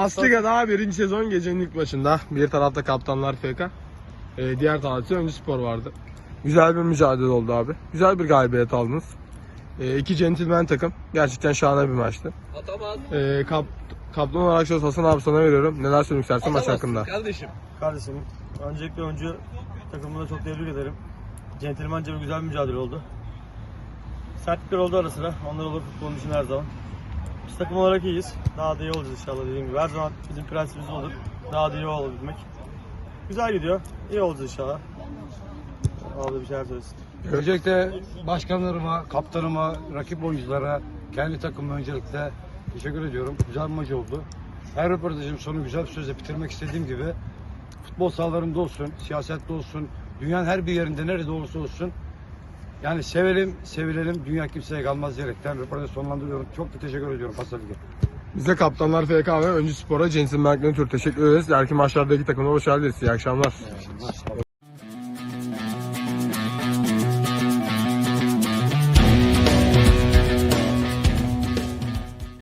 Asliga daha birinci sezon gecenin ilk başında. Bir tarafta kaptanlar FK. Ee, diğer tarafta Öncü Spor vardı. Güzel bir mücadele oldu abi. Güzel bir galibiyet aldınız. Ee, iki centilmen takım. Gerçekten şahane bir maçtı. Atamaz. Ee, kap, kaptan olarak söz Hasan abi sana veriyorum. Neler söylemek istersin maç hakkında? Kardeşim. Kardeşim, öncelikle önce takımımı da çok tebrik ederim. Centilmence ve güzel bir mücadele oldu. Sertlikler oldu ara sıra. Onlar olur futbolun için her zaman. Biz takım olarak iyiyiz. Daha da iyi olacağız inşallah dediğim gibi. Her zaman bizim prensibimiz olur. Daha da iyi olabilmek. Güzel gidiyor. İyi olacağız inşallah. Abi bir şeyler söylesin. Öncelikle başkanlarıma, kaptanıma, rakip oyunculara, kendi takımıma öncelikle teşekkür ediyorum. Güzel bir maç oldu. Her röportajım sonu güzel bir sözle bitirmek istediğim gibi futbol sahalarında olsun, siyasette olsun, dünyanın her bir yerinde nerede olursa olsun yani sevelim, sevilelim, dünya kimseye kalmaz diyerekten röportajı sonlandırıyorum. Çok da teşekkür ediyorum Pasifik. Bize kaptanlar FK ve Öncü Spor'a centilmenliklerine tür teşekkür ederiz. İleriki maçlardaki takımına hoş geldiniz. İyi akşamlar.